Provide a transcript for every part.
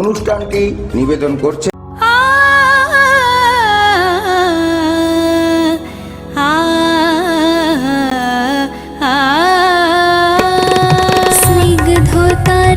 অনুষ্ঠানটি নিবেদন করছে। স্নিগ্ধতার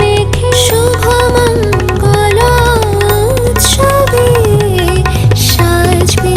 মেখে শুভমঙ্গল উৎসবে সাজবে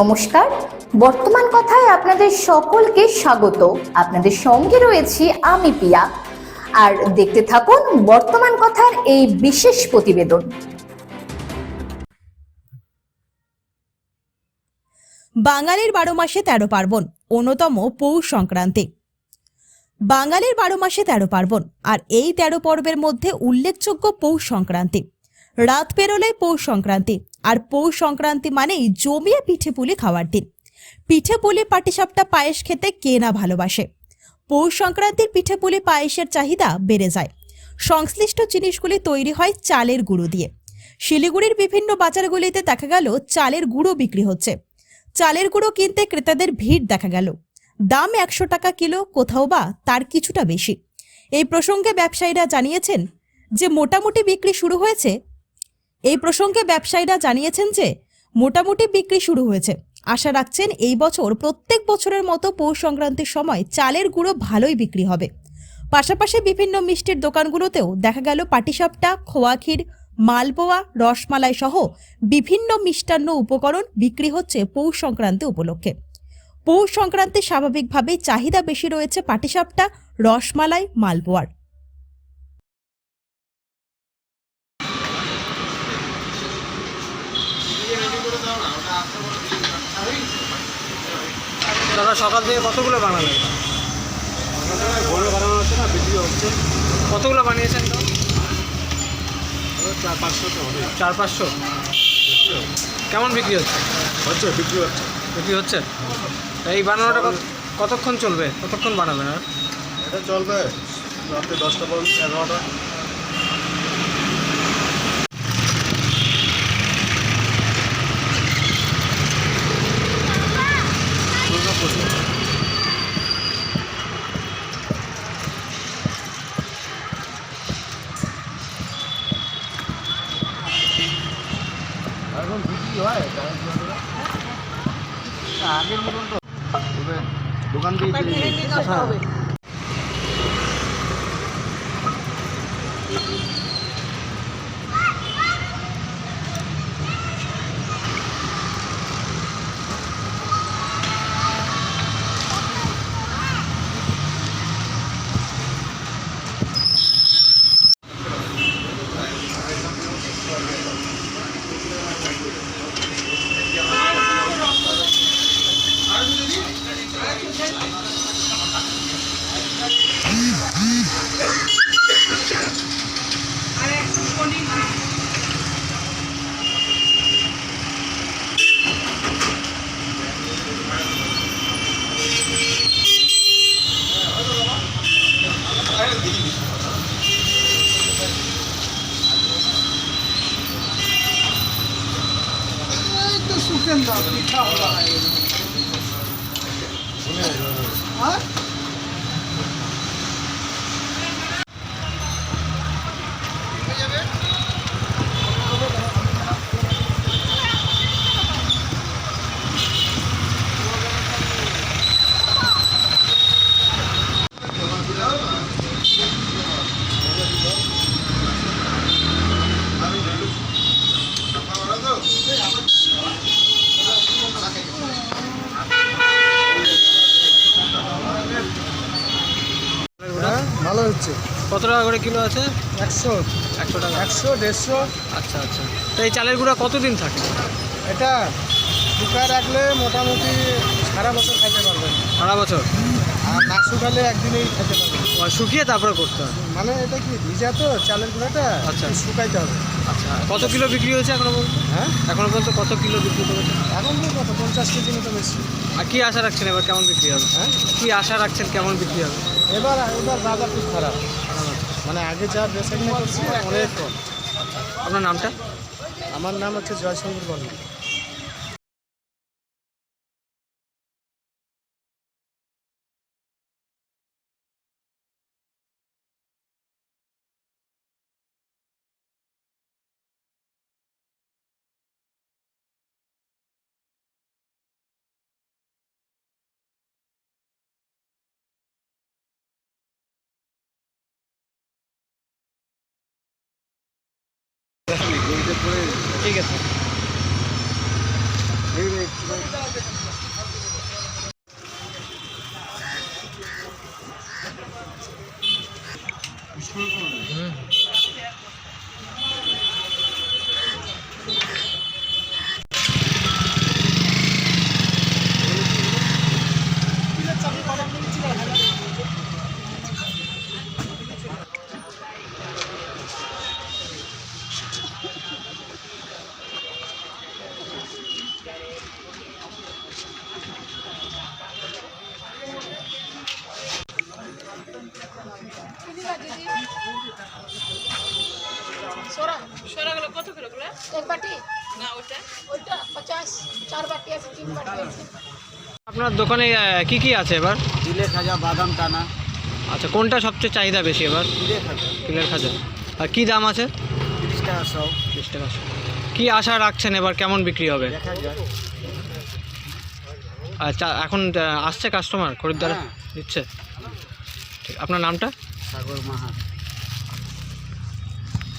নমস্কার। বর্তমান কথায় আপনাদের সকলকে স্বাগত। আপনাদের সঙ্গে রয়েছি আমি পিয়া। আর দেখতে থাকুন বর্তমান কথার এই বিশেষ প্রতিবেদন। বাঙালির বারো মাসে তেরো পার্বণ, অন্যতম পৌষ সংক্রান্তি। বাঙালির বারো মাসে তেরো পার্বণ, আর এই তেরো পর্বের মধ্যে উল্লেখযোগ্য পৌষ সংক্রান্তি। রাত পেরোলে পৌষ সংক্রান্তি আর পৌষ সংক্রান্তি মানেই জমিয়ে পিঠে পুলি খাওয়ার দিন। পিঠে পুলি পাটিসাপটা পায়েস খেতে কে না ভালোবাসে? পৌষ সংক্রান্তির পিঠে পুলি পায়েসের চাহিদা বেড়ে যায়। সংশ্লিষ্ট জিনিসগুলি তৈরি হয় চালের গুঁড়ো দিয়ে। শিলিগুড়ির বিভিন্ন বাজারগুলিতে দেখা গেল চালের গুঁড়ো বিক্রি হচ্ছে। চালের গুঁড়ো কিনতে ক্রেতাদের ভিড় দেখা গেল। দাম একশো টাকা কিলো, কোথাও বা তার কিছুটা বেশি। এই প্রসঙ্গে ব্যবসায়ীরা জানিয়েছেন যে মোটামুটি বিক্রি শুরু হয়েছে এই প্রসঙ্গে ব্যবসায়ীরা জানিয়েছেন যে, মোটামুটি বিক্রি শুরু হয়েছে। আশা রাখছেন এই বছর প্রত্যেক বছরের মতো পৌষ সংক্রান্তির সময় চালের গুঁড়ো ভালোই বিক্রি হবে। পাশাপাশি বিভিন্ন মিষ্টির দোকানগুলোতেও দেখা গেল পাটিসাপটা খোয়া ক্ষীর মালপোয়া, রসমালাই সহ বিভিন্ন মিষ্টান্ন উপকরণ বিক্রি হচ্ছে পৌষ সংক্রান্তি উপলক্ষে। পৌষ সংক্রান্তি স্বাভাবিকভাবেই চাহিদা বেশি রয়েছে পাটিসাপটা, রসমালাই, মালপোয়ার। দাদা, সকাল থেকে কতগুলো বানালেন? বানানো হচ্ছে না বিক্রি হচ্ছে কতগুলো বানিয়েছেন তো চার পাঁচশো। চার পাঁচশো কেমন বিক্রি হচ্ছে? হচ্ছে বিক্রি হচ্ছে? বিক্রি হচ্ছে এই বানানোটা কত- কতক্ষণ চলবে? কতক্ষণ বানাবেন আর? এটা চলবে রাত্রে দশটা পর্যন্ত, এগারোটা এখন বিক্রি হয় আগের মতন তো তবে দোকান দিয়ে কিনে নিই। হ্যাঁ হ্যাঁ ভালো হচ্ছে কত টাকা করে কিলো আছে? একশো। একশো টাকা। একশো দেড়শো। আচ্ছা আচ্ছা। তো এই চালের গুঁড়া কতদিন থাকে? এটা শুকায় রাখলে মোটামুটি সারা বছর খাইতে পারবেন। সারা বছর? আর না শুকালে একদিনেই খেতে পারবেন। শুকিয়ে তারপরে করতে হবে মানে এটা কি ভিজা তো চালের গুঁড়াটা? আচ্ছা। শুকাইতে হবে। আচ্ছা কত কিলো বিক্রি হয়েছে এখনও পর্যন্ত? হ্যাঁ? এখনও পর্যন্ত কত কিলো বিক্রি করেছে? এখন তো কত পঞ্চাশ কেজি মতো বেশি। আর কি আশা রাখছেন এবার কেমন বিক্রি হবে? হ্যাঁ? কি আশা রাখছেন কেমন বিক্রি হবে? এবার এবার বাজার খুব খারাপ। মানে আগে যা বেচা কিনা করছি অনেক কম আপনার নামটা? আমার নাম হচ্ছে জয়শঙ্কর বর্মা ঠিক আছে। আপনার দোকানে কি কি আছে এবার? তিলের খাজা বাদাম টানা। আচ্ছা কোনটা সবচেয়ে চাহিদা বেশি এবার? তিলের খাজা। আর কী দাম আছে? কি কী আশা রাখছেন এবার কেমন বিক্রি হবে? আচ্ছা এখন আসছে কাস্টমার খরিদ্দার হ্যাঁ। দিচ্ছে? আপনার নামটা? সাগর মাহা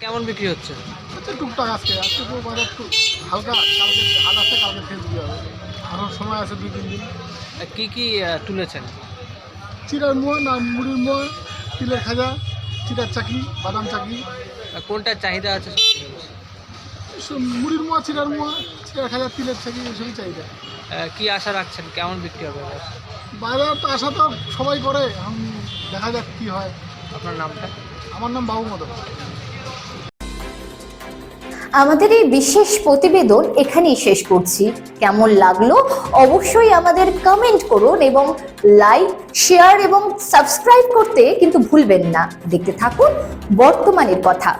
কেমন বিক্রি হচ্ছে? টুকটাক আজকে আজকে তো বাজার একটু হালকা কালকে হাল আছে কালকে ফেস দিয়ে হবে। আরও সময় আছে দুই তিন দিন। কি কি তুলেছেন? চিরার মোয়া না মুড়ির মোয়া তিলের খাজা চিরার চাকরি বাদাম চাকরি আহ, কোনটার চাহিদা আছে মুড়ির মোয়া চিরার মোয়া চিরার খাজা তিলের চাকরি এসবই চাহিদা। কি আশা রাখছেন? কেমন বিক্রি হবে? বাইরে তো আশা তো সবাই করে। দেখা যাক কী হয় আপনার নামটা। আমার নাম বাবু মদন। আমাদের এই বিশেষ প্রতিবেদন এখানেই শেষ করছি। কেমন লাগল অবশ্যই আমাদের কমেন্ট করুন এবং লাইক শেয়ার এবং সাবস্ক্রাইব করতে কিন্তু ভুলবেন না। দেখতে থাকুন বর্তমানের কথা।